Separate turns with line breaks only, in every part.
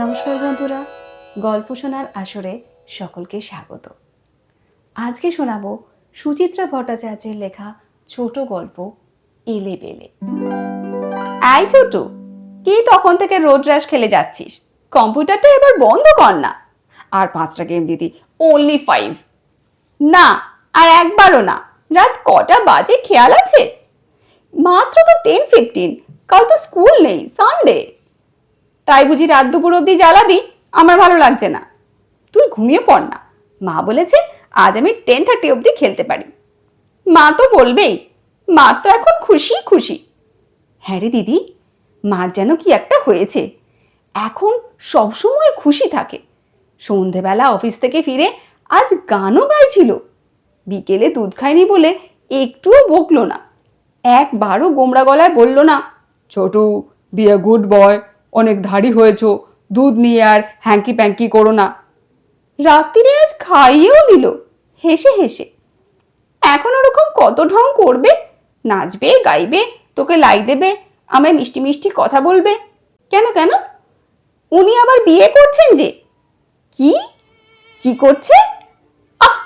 নমস্কার বন্ধুরা, গল্প শোনার আসরে সকলকে স্বাগত। আজকে শোনাবো সুচিত্রা ভট্টাচার্যের লেখা ছোট গল্প এলে বেলে। আই ছোট, কি তখন থেকে রোড র্যাশ খেলে যাচ্ছিস? কম্পিউটারটা এবার বন্ধ কর না। আর পাঁচটা গেম দিদি অনলি ফাইভ না, আর একবারও না, রাত কটা বাজে খেয়াল আছে? মাত্র তো টেন ফিফটিন কাল তো স্কুল নেই সানডে তাই বুঝি রাত দুপুর অব্দি জ্বালাবি? আমার ভালো লাগছে না। তুই ঘুমিয়ে পড় না। মা বলেছে আজ আমি টেন থার্টি অব্দি খেলতে পারি। মা তো বলবেই। মার তো এখন খুশি খুশি। হ্যাঁ রে দিদি, মার যেন কি একটা হয়েছে। এখন সবসময় খুশি থাকে। সন্ধেবেলা অফিস থেকে ফিরে আজ গানও গাইছিল। বিকেলে দুধ খায়নি বলে একটুও বকলো না। একবারও গোমড়া গলায় বলল না,
Chhotu be a good boy অনেক ধাড়ি হয়েছ, দুধ নিয়ে আর হ্যাঙ্কি প্যাঙ্কি করো না।
রাত্রিরে আজ খাইয়েও দিল, হেসে হেসে। এখন ওরকম কত ঢং করবে? নাচবে, গাইবে, তোকে লাই দেবে, আমায় মিষ্টি মিষ্টি কথা বলবে। কেন কেন? উনি আবার বিয়ে করছেন যে। কি? কি করছে আহ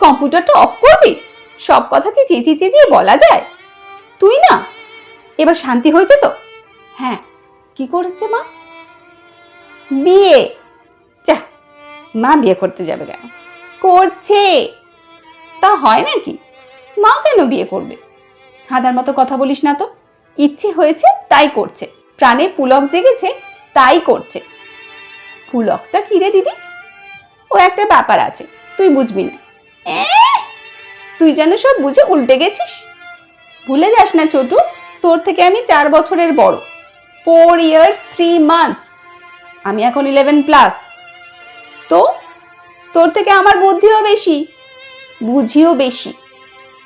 কম্পিউটারটা অফ করবি, সব কথা কি চেঁচিয়ে চেঁচিয়ে বলা যায়? তুই না, এবার শান্তি হয়েছে তো? হ্যাঁ কি করেছে মা? বিয়ে। যা, মা বিয়ে করতে যাবে কেন? করছে। তা হয় নাকি? মা কেন বিয়ে করবে? হাদার মতো কথা বলিস না তো। ইচ্ছে হয়েছে, তাই করছে। প্রাণে পুলক জেগেছে, তাই করছে। পুলকটা কি রে দিদি? ও একটা ব্যাপার আছে, তুই বুঝবি না। তুই যেন সব বুঝে উল্টে গেছিস? ভুলে যাস না ছোটু, তোর থেকে আমি চার বছরের বড়। ফোর ইয়ার্স থ্রি মান্থস আমি এখন ইলেভেন প্লাস তো, তোর থেকে আমার বুদ্ধিও বেশি, বুঝিও বেশি।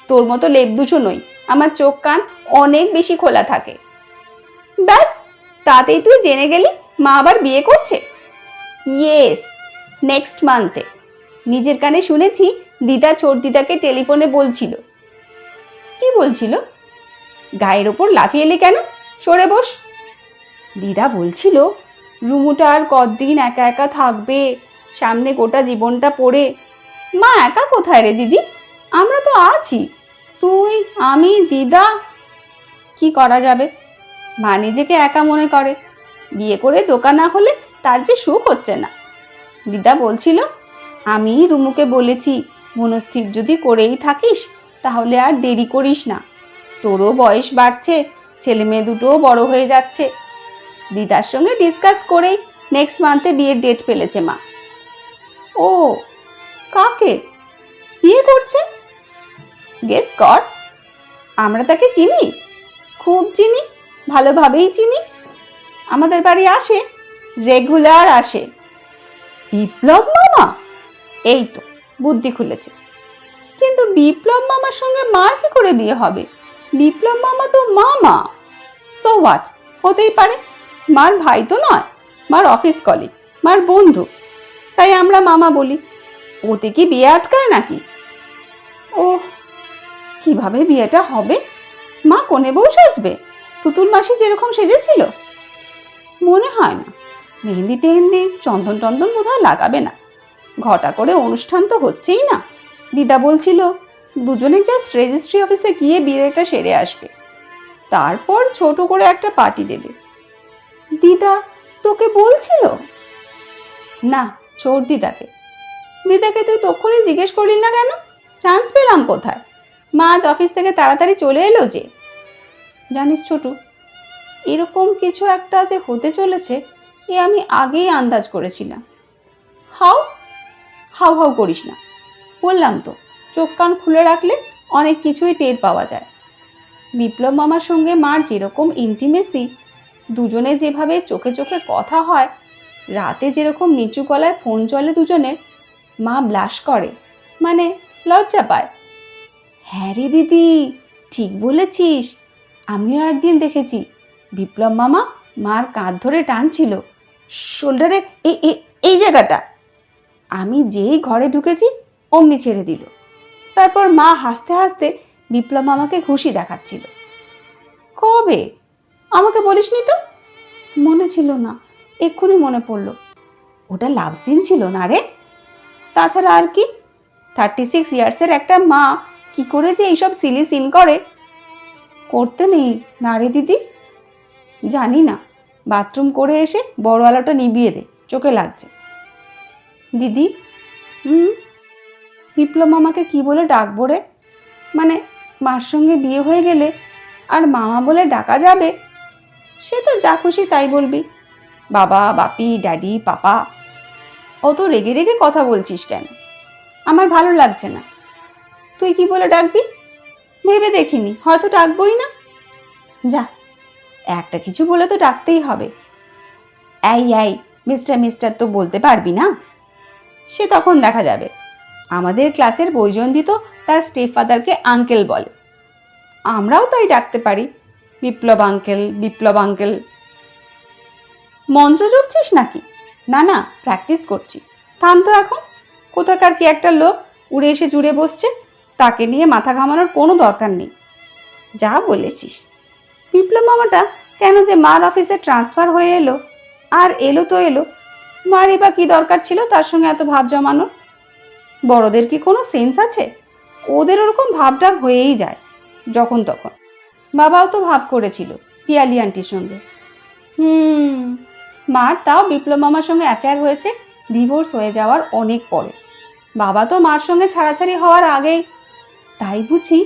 তোর মতো লেবদুচো নই, আমার চোখ কান অনেক বেশি খোলা থাকে। ব্যাস, তাতেই তুই জেনে গেলি মা আবার বিয়ে করছে। ইয়েস নেক্সট মান্থে নিজের কানে শুনেছি দিদা ছোট দিদাকে টেলিফোনে বলছিল। কি বলছিল? গায়ের ওপর লাফিয়ে এলি কেন? সরে বস। দিদা বলছিল, রুমুটা আর কতদিন একা একা থাকবে? সামনে গোটা জীবনটা পড়ে। মা একা কোথায় রে দিদি? আমরা তো আছি। তুই, আমি, দিদা, কি করা যাবে? মা নিজেকে একা মনে করে। বিয়ে করে দোকান না হলে তার যে সুখ হচ্ছে না। দিদা বলছিল, আমি রুমুকে বলেছি, মনস্থির যদি করেই থাকিস, তাহলে আর দেরি করিস না। তোরও বয়স বাড়ছে ছেলে মেয়ে দুটোও বড় হয়ে যাচ্ছে। দিদার সঙ্গে ডিসকাস করেই নেক্সট মান্থে বিয়ের ডেট ফেলেছে মা। ও, কাকে? বিয়ে করছে? গেস কর আমরা তাকে চিনি? খুব চিনি, ভালোভাবেই চিনি। আমাদের বাড়ি আসে রেগুলার আসে। বিপ্লব মামা? এই তো, বুদ্ধি খুলেছে। কিন্তু বিপ্লব মামার সঙ্গে মার কি করে বিয়ে হবে? বিপ্লব মামা তো মামা। সো হোয়াট হতেই পারে। মার ভাই তো নয়, মার অফিস কলিগ মার বন্ধু। তাই আমরা মামা বলি, ওতে কি বিয়ে আটকায় নাকি? ও কীভাবে বিয়েটা হবে? মা কোনে বউ সাজবে? তুতুল মাসি যেরকম সেজেছিল? মনে হয় না। মেহেন্দি টেহেন্দি, চন্দন টন্দন বোধহয় লাগাবে না। ঘটা করে অনুষ্ঠান তো হচ্ছেই না। দিদা বলছিল, দুজনে জাস্ট রেজিস্ট্রি অফিসে গিয়ে বিয়েটা সেরে আসবে। তারপর ছোট করে একটা পার্টি দেবে। দিদা, তোকে বলছিল? না, চোর দিদাকে। দিদাকে তুই তক্ষুনি জিজ্ঞেস করলি না কেন? চান্স পেলাম কোথায়? মা আজ অফিস থেকে তাড়াতাড়ি চলে এলো যে। জানিস ছোটু, এরকম কিছু একটা যে হতে চলেছে, এ আমি আগেই আন্দাজ করেছিলাম। হাও হাউ হাউ করিস না। বললাম তো, চোখ কান খুলে রাখলে অনেক কিছুই টের পাওয়া যায়। বিপ্লব মামার সঙ্গে মার যেরকম ইন্টিমেসি দুজনে যেভাবে চোখে চোখে কথা হয়, রাতে যেরকম নিচু গলায় ফোন চলে দুজনের মা ব্লাশ করে মানে লজ্জা পায়। হ্যাঁ রে দিদি, ঠিক বলেছিস, আমিও একদিন দেখেছি। বিপ্লব মামা মার কাঁধ ধরে টানছিল, শোল্ডারে এই এই- এই জায়গাটা। আমি যেই ঘরে ঢুকেছি, অমনি ছেড়ে দিল। তারপর মা হাসতে হাসতে বিপ্লব মামাকে খুশি দেখাচ্ছিল। কবে? আমাকে বলিসনি তো? মনে ছিল না, এক্ষুনি মনে পড়ল। ওটা লাভ সিন ছিল না রে? তাছাড়া আর কি? থার্টি সিক্স ইয়ার্সের একটা মা কি করে যে এইসব সিলি সিন করে? করতে নেই, না রে দিদি? জানি না বাথরুম করে এসে বড় আলোটা নিভিয়ে দে, চোখে লাগছে। দিদি? হুম? বিপ্লব মামাকে কি বলে ডাকবো রে? মানে মার সঙ্গে বিয়ে হয়ে গেলে আর মামা বলে ডাকা যাবে? সে তো যা খুশি তাই বলবি। বাবা, বাপি, ড্যাডি, পাপা, অত রেগে রেগে কথা বলছিস কেন? আমার ভালো লাগছে না। তুই কি বলে ডাকবি? ভেবে দেখিনি, হয়তো ডাকবই না। যা, একটা কিছু বলে তো ডাকতেই হবে। এই এই, মিস্টার মিস্টার তো বলতে পারবি না? সে তখন দেখা যাবে। আমাদের ক্লাসের বৈজয়ন্তী তো তার স্টেপ ফাদারকে আঙ্কেল বলে। আমরাও তাই ডাকতে পারি। Biplab uncle Biplab uncle. মন্ত্র জপছিস নাকি? না না প্র্যাকটিস করছি। থাম তো এখন। কোথাকার কি একটা লোক উড়ে এসে জুড়ে বসছে, তাকে নিয়ে মাথা ঘামানোর কোনো দরকার নেই। যা বলেছিস। বিপ্লব মামাটা কেন যে মার অফিসে ট্রান্সফার হয়ে এলো? আর এলো তো এলো। মারই বা কী দরকার ছিল তার সঙ্গে এত ভাব জমানোর? বড়দের কি কোনো সেন্স আছে? ওদের ওরকম ভাবটাব হয়েই যায়, যখন তখন। বাবাও তো ভাব করেছিল পিয়ালি আন্টির সঙ্গে। হুম, মার তাও বিপ্লব মামার সঙ্গে অ্যাফেয়ার হয়েছে ডিভোর্স হয়ে যাওয়ার অনেক পরে। বাবা তো মার সঙ্গে ছাড়াছাড়ি হওয়ার আগেই। তাই বুঝি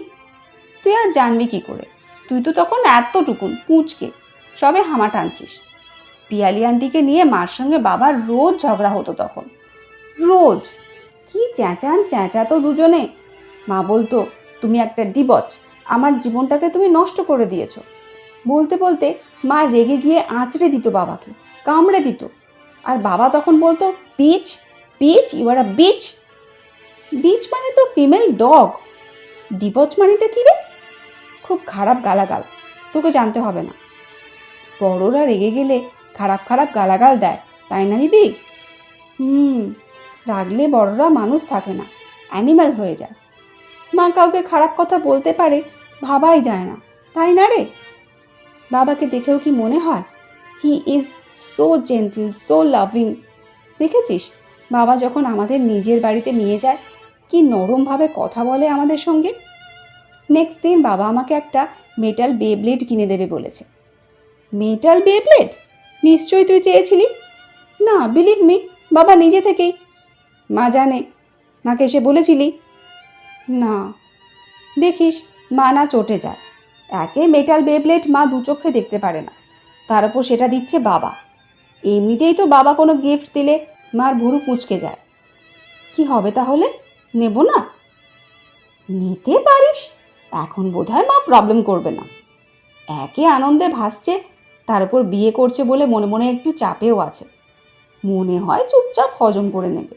তুই আর জানবি কি করে? তুই তো তখন এতটুকুন, পুঁচকে, সবে হামা টানছিস। পিয়ালি আন্টিকে নিয়ে মার সঙ্গে বাবার রোজ ঝগড়া হতো তখন। রোজ। কি চেঁচান চেঁচা তো দুজনে? মা বলতো, তুমি একটা ডিবচ আমার জীবনটাকে তুমি নষ্ট করে দিয়েছ। বলতে বলতে মা রেগে গিয়ে আঁচড়ে দিত বাবাকে, কামড়ে দিত। আর বাবা তখন বলতো, bitch bitch you are a bitch beach মানে তো ফিমেল ডগ ডিবচ মানেটা কি রে? খুব খারাপ গালাগাল, তোকে জানতে হবে না। বড়রা রেগে গেলে খারাপ খারাপ গালাগাল দেয়, তাই না দিদি? হুম, রাগলে বড়রা মানুষ থাকে না অ্যানিম্যাল হয়ে যায়। মা কাউকে খারাপ কথা বলতে পারে ভাবাই যায় না। তাই না রে? বাবাকে দেখেও কি মনে হয়? He is so gentle so loving দেখেছিস? বাবা যখন আমাদের নিজের বাড়িতে নিয়ে যায়, কি নরমভাবে কথা বলে আমাদের সঙ্গে? নেক্সট দিন বাবা আমাকে একটা মেটাল বেবলেট কিনে দেবে বলেছে। মেটাল বেবলেট নিশ্চয়ই তুই চেয়েছিলি? না বিলিভ মি বাবা নিজে থেকেই। মা জানে। মাকে এসে বলেছিলি। না। দেখিস মা না চটে যায়। একে মেটাল বেবলেট মা দু চোখে দেখতে পারে না। তার উপর সেটা দিচ্ছে বাবা। এমনিতেই তো বাবা কোনো গিফট দিলে মার ভুরু কুঁচকে যায়। কি হবে তাহলে? নেব না? নিতে পারিস? এখন বোধহয় মা প্রবলেম করবে না। একে আনন্দে ভাসছে, তার উপর বিয়ে করছে বলে মনে মনে একটু চাপেও আছে। মনে হয় চুপচাপ হজম করে নেবে।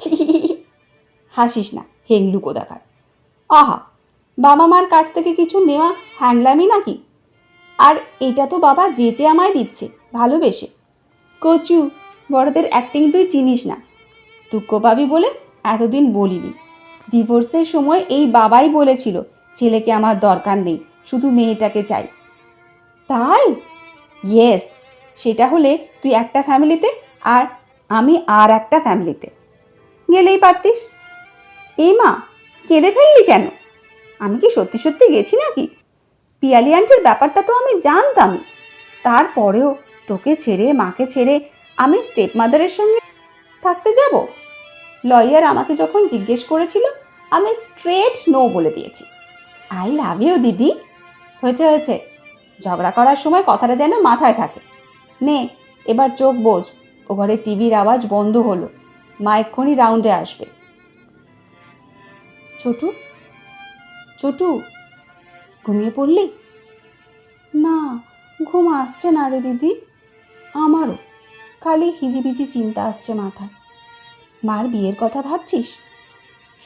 হাসিস না হেংলু কোদাকার আহা বাবা মার কাছ থেকে কিছু নেওয়া হ্যাংলামি নাকি? আর এটা তো বাবা যেচে আমায় দিচ্ছে, ভালোবেসে। কচু, বড়দের অ্যাক্টিং তুই চিনিস না। দুঃখ পাবি বলে এতদিন বলিনি। ডিভোর্সের সময় এই বাবাই বলেছিল, ছেলেকে আমার দরকার নেই, শুধু মেয়েটাকে চাই। তাই? ইয়েস সেটা হলে তুই একটা ফ্যামিলিতে আর আমি আর একটা ফ্যামিলিতে গেলেই পারতিস? এই মা, কেঁদে ফেললি কেন? আমি কি সত্যি সত্যি গেছি নাকি? পিয়ালি আন্টির ব্যাপারটা তো আমি জানতাম। তারপরেও তোকে ছেড়ে, মাকে ছেড়ে আমি স্টেপ মাদারের সঙ্গে থাকতে যাব? লয়ার আমাকে যখন জিজ্ঞেস করেছিল, আমি স্ট্রেট নো বলে দিয়েছি। আই লাভ ইউ দিদি। হয়েছে হয়েছে। ঝগড়া করার সময় কথাটা যেন মাথায় থাকে। নে, এবার চোখ বোঝ। ও ঘরে টিভির আওয়াজ বন্ধ হলো। মা এক্ষুনি রাউন্ডে আসবে। ছোটু ছোটু ঘুমিয়ে পড়লি? না, ঘুম আসছে না রে দিদি। আমারও। খালি হিজিবিজি চিন্তা আসছে মাথায়। মার বিয়ের কথা ভাবছিস?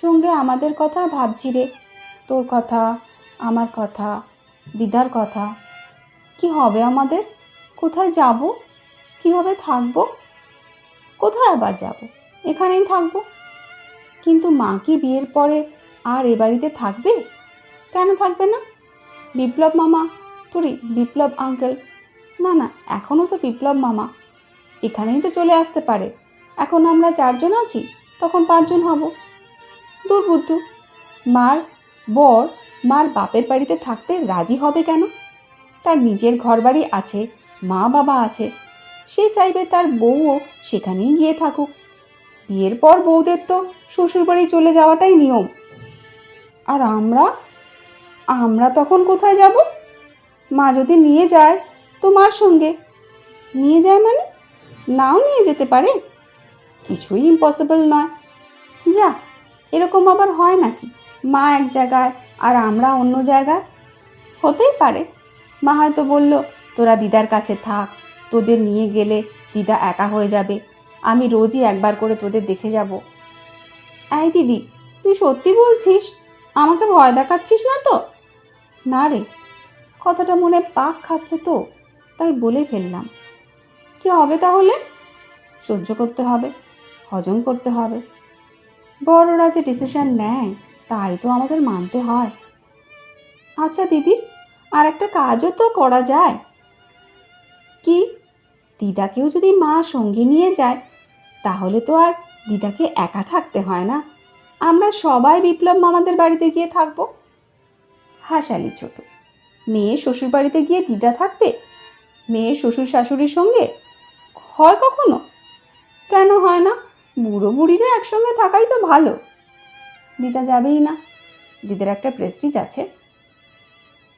সঙ্গে আমাদের কথা ভাবছি রে। তোর কথা, আমার কথা, দিদার কথা। কি হবে আমাদের? কোথায় যাব? কীভাবে থাকব? কোথায় আবার যাব? এখানেই থাকব। কিন্তু মা কি বিয়ের পরে আর এ বাড়িতে থাকবে? কেন থাকবে না? বিপ্লব মামা তোরই বিপ্লব আঙ্কেল না না এখনও তো বিপ্লব মামা। এখানেই তো চলে আসতে পারে। এখন আমরা চারজন আছি, তখন পাঁচজন হব। দুর্বুদ্ধ মার বর মার বাপের বাড়িতে থাকতে রাজি হবে কেন? তার নিজের ঘরবাড়ি আছে, মা বাবা আছে। সে চাইবে তার বউও সেখানেই গিয়ে থাকুক। বিয়ের পর বউদের তো শ্বশুরবাড়ি চলে যাওয়াটাই নিয়ম। আর আমরা আমরা তখন কোথায় যাব? মা যদি নিয়ে যায়, তো মার সঙ্গে। নিয়ে যায় মানে? নাও নিয়ে যেতে পারে। কিছুই ইম্পসিবল নয়। যা, এরকম আবার হয় নাকি? মা এক জায়গায় আর আমরা অন্য জায়গায়? হতেই পারে। মা হয়তো বলল, তোরা দিদার কাছে থাক। তোদের নিয়ে গেলে দিদা একা হয়ে যাবে। আমি রোজই একবার করে তোদের দেখে যাব। এই দিদি, তুই সত্যি বলছিস? আমাকে ভয় দেখাচ্ছিস না তো? না রে, কথাটা মনে পাক খাচ্ছে তো, তাই বলে ফেললাম। কি হবে তাহলে? সহ্য করতে হবে, হজম করতে হবে। বড়রা যে ডিসিশন নেয়, তাই তো আমাদের মানতে হয়। আচ্ছা দিদি আর একটা কাজও তো করা যায়। কি? দিদাকেও যদি মা সঙ্গে নিয়ে যায়, তাহলে তো আর দিদাকে একা থাকতে হয় না। আমরা সবাই বিপ্লব মামাদের বাড়িতে গিয়ে থাকব। হাসালি ছোট। মেয়ে শ্বশুর বাড়িতে গিয়ে দিদা থাকবে? মেয়ে শ্বশুর শাশুড়ির সঙ্গে? হয় কখনো? কেন হয় না? বুড়ো বুড়িরা একসঙ্গে থাকাই তো ভালো। দিদা যাবেই না। দিদার একটা প্রেস্টিজ আছে।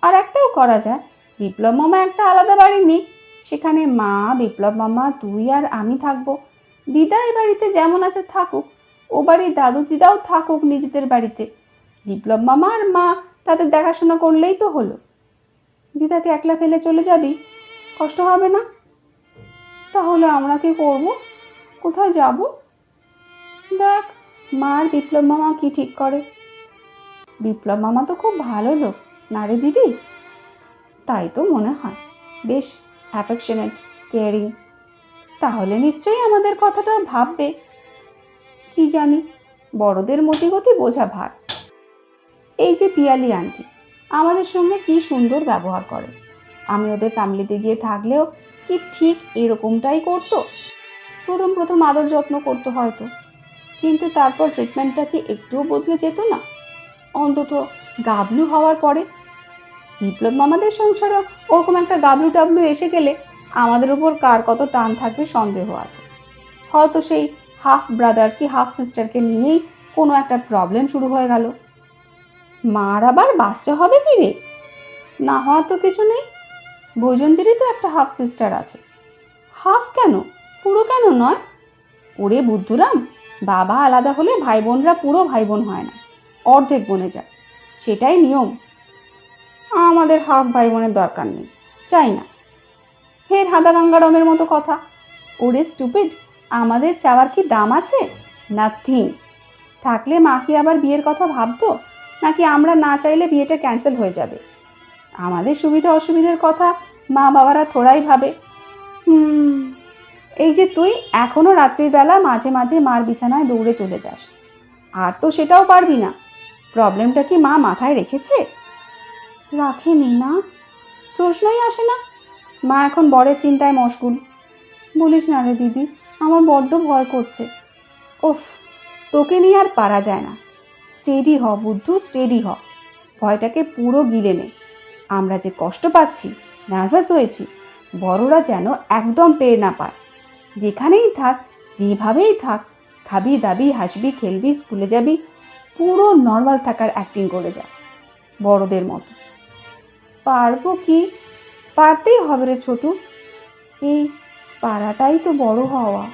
আর একটাও করা যায়। বিপ্লব মামা একটা আলাদা বাড়ি নিক সেখানে মা, বিপ্লব মামা, তুই আর আমি থাকব। দিদা এই বাড়িতে যেমন আছে থাকুক। ও বাড়ির দাদু দিদাও থাকুক নিজেদের বাড়িতে। বিপ্লব মামা আর মা তাদের দেখাশোনা করলেই তো হলো। দিদাকে একলা ফেলে চলে যাবি, কষ্ট হবে না? তাহলে আমরা কি করব? কোথায় যাব? দেখ, মার বিপ্লব মামা কি ঠিক করে? বিপ্লব মামা তো খুব ভালো লোক, না রে দিদি? তাই তো মনে হয়। বেশ অ্যাফেকশনেট কেয়ারিং তাহলে নিশ্চয়ই আমাদের কথাটা ভাববে। কি জানি, বড়দের মতিগতি বোঝা ভার। এই যে পিয়ালি আন্টি, আমাদের সঙ্গে কি সুন্দর ব্যবহার করে। আমি ওদের ফ্যামিলিতে গিয়ে থাকলেও কি ঠিক এরকমটাই করতো? প্রথম প্রথম আদর যত্ন করতো হয়তো, কিন্তু তারপর ট্রিটমেন্টটা কি একটুও বদলে যেত না। অন্তত গাবলু হওয়ার পরে বিপ্লব মামাদের সংসারেও ওরকম একটা গাবলু টাবলু এসে গেলে আমাদের উপর কার কত টান থাকবে সন্দেহ আছে। হয়তো সেই হাফ ব্রাদার কি হাফ সিস্টারকে নিয়েই কোনো একটা প্রবলেম শুরু হয়ে গেল। মার আবার বাচ্চা হবে কি রে? না হওয়ার তো কিছু নেই। বৈজন্তীরই তো একটা হাফ সিস্টার আছে। হাফ কেন? পুরো কেন নয়? ওরে বুদ্ধুরাম, বাবা আলাদা হলে ভাই বোনরা পুরো ভাই বোন হয় না। অর্ধেক বনে যায়। সেটাই নিয়ম। আমাদের হাফ ভাই বোনের দরকার নেই। চাই না। ফের হাদা গঙ্গারমের মতো কথা। ওরে স্টুপিড আমাদের চাওয়ার কি দাম আছে? নাথিং থাকলে মা কি আবার বিয়ের কথা ভাবতো? নাকি আমরা না চাইলে বিয়েটা ক্যান্সেল হয়ে যাবে? আমাদের সুবিধা অসুবিধার কথা মা বাবারা থোড়াই ভাবে। হুম, এই যে তুই এখনও রাত্রির বেলা মাঝে মাঝে মার বিছানায় দৌড়ে চলে যাস। আর তো সেটাও পারবি না। প্রবলেমটা কি মা মাথায় রেখেছে? রাখেনি না। প্রশ্নই আসে না। মা এখন বরের চিন্তায় মশগুল। বলিস না রে দিদি, আমার বড্ড ভয় করছে। ওফ তোকে নিয়ে আর পারা যায় না। স্টেডি হ, বুদ্ধু স্টেডি হ। ভয়টাকে পুরো গিলে নে। আমরা যে কষ্ট পাচ্ছি নার্ভাস হয়েছি, বড়রা যেন একদম টের না পায়। যেখানেই থাক, যেভাবেই থাক, খাবি দাবি, হাসবি, খেলবি, স্কুলে যাবি, পুরো নর্মাল থাকার অ্যাক্টিং করে যা, বড়দের মতো। পারব কি? পারতেই হবে রে ছোটু। এই পাড়াটাই তো বড় হওয়া।